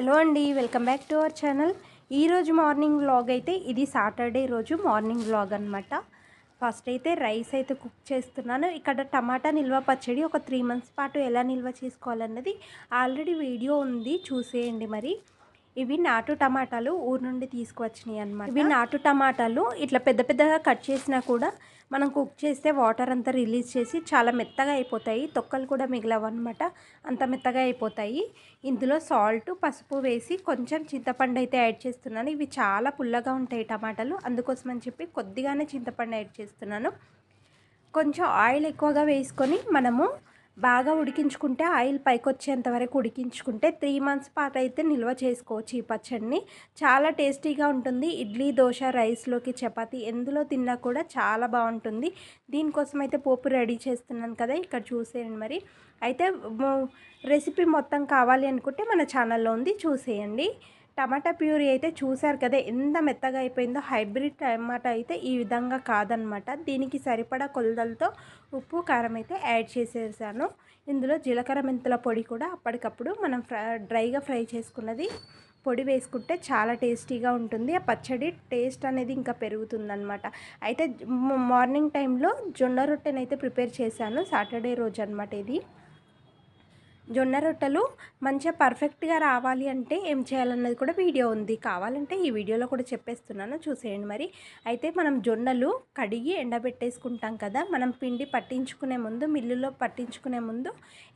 Hello అండి welcome back to our channel. ఈరోజు morning vlog అయితే ఇది సాటర్డే రోజు మార్నింగ్ వ్లాగ్ అనమాట ఫస్ట్ అయితే రైస్ అయితే కుక్ చేస్తున్నాను. ఇక్కడ టమాటా నిల్వ పచ్చడి ఒక త్రీ మంత్స్ పాటు ఎలా నిల్వ చేసుకోవాలన్నది ఆల్రెడీ వీడియో ఉంది చూసేయండి మరి. ఇవి నాటు టమాటాలు ఊరు నుండి తీసుకువచ్చినాయి అనమాట ఇవి నాటు టమాటాలు ఇట్లా పెద్ద పెద్దగా కట్ చేసినా కూడా మనం కుక్ చేస్తే వాటర్ అంతా రిలీజ్ చేసి చాలా మెత్తగా అయిపోతాయి. తొక్కలు కూడా మిగలవన్నమాట అంత మెత్తగా అయిపోతాయి. ఇందులో సాల్ట్ పసుపు వేసి కొంచెం చింతపండు అయితే యాడ్ చేస్తున్నాను. ఇవి చాలా పుల్లగా ఉంటాయి టమాటాలు. అందుకోసం అని చెప్పి కొద్దిగానే చింతపండు యాడ్ చేస్తున్నాను. కొంచెం ఆయిల్ ఎక్కువగా వేసుకొని మనము బాగా ఉడికించుకుంటే ఆయిల్ పైకి వరకు ఉడికించుకుంటే త్రీ మంత్స్ పాటు అయితే నిల్వ చేసుకోవచ్చు ఈ పచ్చడిని. చాలా టేస్టీగా ఉంటుంది. ఇడ్లీ దోశ రైస్లోకి చపాతి ఎందులో తిన్నా కూడా చాలా బాగుంటుంది. దీనికోసం అయితే పోపు రెడీ చేస్తున్నాను కదా ఇక్కడ చూసేయండి మరి. అయితే రెసిపీ మొత్తం కావాలి అనుకుంటే మన ఛానల్లో ఉంది చూసేయండి. టమాటా ప్యూరీ అయితే చూసారు కదా ఎంత మెత్తగా అయిపోయిందో హైబ్రిడ్ టమాటా అయితే ఈ విధంగా కాదనమాట. దీనికి సరిపడా కొలదలతో ఉప్పు కారం అయితే యాడ్ చేసేసాను. ఇందులో జీలకర్ర మెంతుల పొడి కూడా అప్పటికప్పుడు మనం ఫ్రై డ్రైగా ఫ్రై చేసుకున్నది పొడి వేసుకుంటే చాలా టేస్టీగా ఉంటుంది. ఆ పచ్చడి టేస్ట్ అనేది ఇంకా పెరుగుతుందనమాట. అయితే మార్నింగ్ టైంలో జొన్న రొట్టెనైతే ప్రిపేర్ చేశాను. సాటర్డే రోజు అనమాట ఇది. జొన్న రొట్టెలు మంచిగా పర్ఫెక్ట్గా రావాలి అంటే ఏం చేయాలన్నది కూడా వీడియో ఉంది. కావాలంటే ఈ వీడియోలో కూడా చెప్పేస్తున్నాను. చూసేయండి మరి. అయితే మనం జొన్నలు కడిగి ఎండబెట్టేసుకుంటాం కదా. మనం పిండి పట్టించుకునే ముందు మిల్లులో పట్టించుకునే ముందు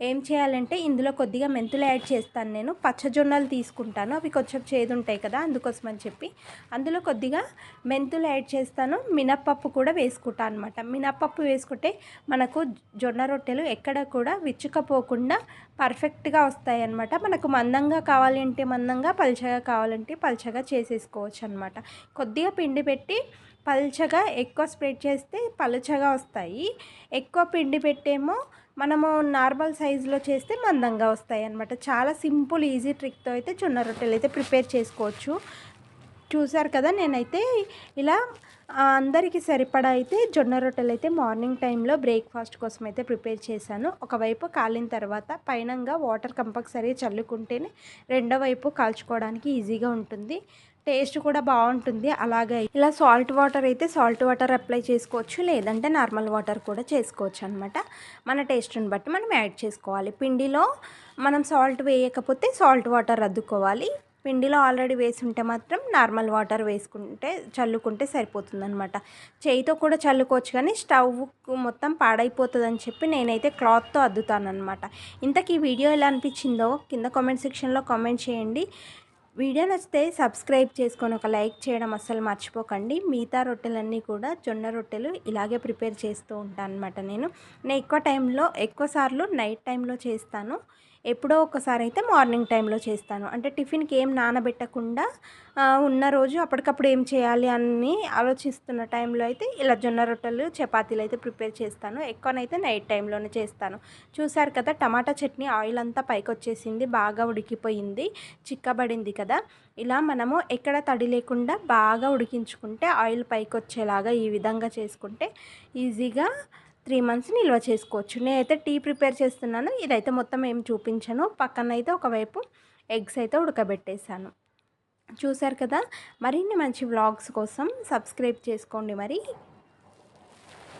ఏం చేయాలంటే ఇందులో కొద్దిగా మెంతులు యాడ్ చేస్తాను నేను. పచ్చ జొన్నలు తీసుకుంటాను. అవి కొంచెం చేదు ఉంటాయి కదా అందుకోసం అని చెప్పి. అందులో కొద్దిగా మెంతులు యాడ్ చేస్తాను. మినప్పప్పు కూడా వేసుకుంటాను అనమాట మినప్పప్పు వేసుకుంటే మనకు జొన్న రొట్టెలు ఎక్కడ కూడా విచ్చుకపోకుండా పర్ఫెక్ట్గా వస్తాయి అన్నమాట మనకు మందంగా కావాలి అంటే మందంగా పల్చగా కావాలంటే పల్చగా చేసేసుకోవచ్చు అనమాట కొద్దిగా పిండి పెట్టి పల్చగా ఎక్కువ స్ప్రెడ్ చేస్తే పలుచగా వస్తాయి. ఎక్కువ పిండి పెట్టేమో మనము నార్మల్ సైజులో చేస్తే మందంగా వస్తాయి అనమాట చాలా సింపుల్ ఈజీ ట్రిక్తో అయితే జొన్న రొట్టెలు అయితే ప్రిపేర్ చేసుకోవచ్చు. చూసారు కదా నేనైతే ఇలా అందరికీ సరిపడా అయితే జొన్న రొట్టెలు అయితే మార్నింగ్ టైంలో బ్రేక్ఫాస్ట్ కోసం అయితే ప్రిపేర్ చేశాను. ఒకవైపు కాలిన తర్వాత పైనంగా వాటర్ కంపల్సరీ చల్లుకుంటేనే రెండో వైపు కాల్చుకోవడానికి ఈజీగా ఉంటుంది. టేస్ట్ కూడా బాగుంటుంది. అలాగే ఇలా సాల్ట్ వాటర్ అయితే సాల్ట్ వాటర్ అప్లై చేసుకోవచ్చు లేదంటే నార్మల్ వాటర్ కూడా చేసుకోవచ్చు అనమాట మన టేస్ట్ని బట్టి మనం యాడ్ చేసుకోవాలి. పిండిలో మనం సాల్ట్ వేయకపోతే సాల్ట్ వాటర్ అద్దుకోవాలి. పిండిలో ఆల్రెడీ వేసి ఉంటే మాత్రం నార్మల్ వాటర్ వేసుకుంటే చల్లుకుంటే సరిపోతుందనమాట చేయితో కూడా చల్లుకోవచ్చు కానీ స్టవ్ మొత్తం పాడైపోతుందని చెప్పి నేనైతే క్లాత్తో అద్దుతానమాట ఇంతకీ వీడియో ఎలా అనిపించిందో కింద కామెంట్ సెక్షన్లో కామెంట్ చేయండి. వీడియో నచ్చితే సబ్స్క్రైబ్ చేసుకొని ఒక లైక్ చేయడం అస్సలు మర్చిపోకండి. మిగతా రొట్టెలన్నీ కూడా జొన్న రొట్టెలు ఇలాగే ప్రిపేర్ చేస్తూ ఉంటాను అనమాట నేను. నేను ఎక్కువ టైంలో ఎక్కువ సార్లు నైట్ టైంలో చేస్తాను. ఎప్పుడో ఒకసారి అయితే మార్నింగ్ టైంలో చేస్తాను. అంటే టిఫిన్కి ఏం నానబెట్టకుండా ఉన్న రోజు అప్పటికప్పుడు ఏం చేయాలి అని ఆలోచిస్తున్న టైంలో అయితే ఇలా జొన్న రొట్టెలు చపాతీలు అయితే ప్రిపేర్ చేస్తాను. ఎక్కువనైతే నైట్ టైంలోనే చేస్తాను. చూసారు కదా టమాటా చట్నీ ఆయిల్ అంతా పైకి వచ్చేసింది బాగా ఉడికిపోయింది చిక్కబడింది కదా. ఇలా మనము ఎక్కడ తడి లేకుండా బాగా ఉడికించుకుంటే ఆయిల్ పైకి వచ్చేలాగా ఈ విధంగా చేసుకుంటే ఈజీగా త్రీ మంత్స్ నిల్వ చేసుకోవచ్చు. నేనైతే టీ ప్రిపేర్ చేస్తున్నాను. ఇదైతే మొత్తం ఏం చూపించాను. పక్కన అయితే ఒకవైపు ఎగ్స్ అయితే ఉడకబెట్టేశాను. చూశారు కదా? మరిన్ని మంచి వ్లాగ్స్ కోసం సబ్స్క్రైబ్ చేసుకోండి మరి.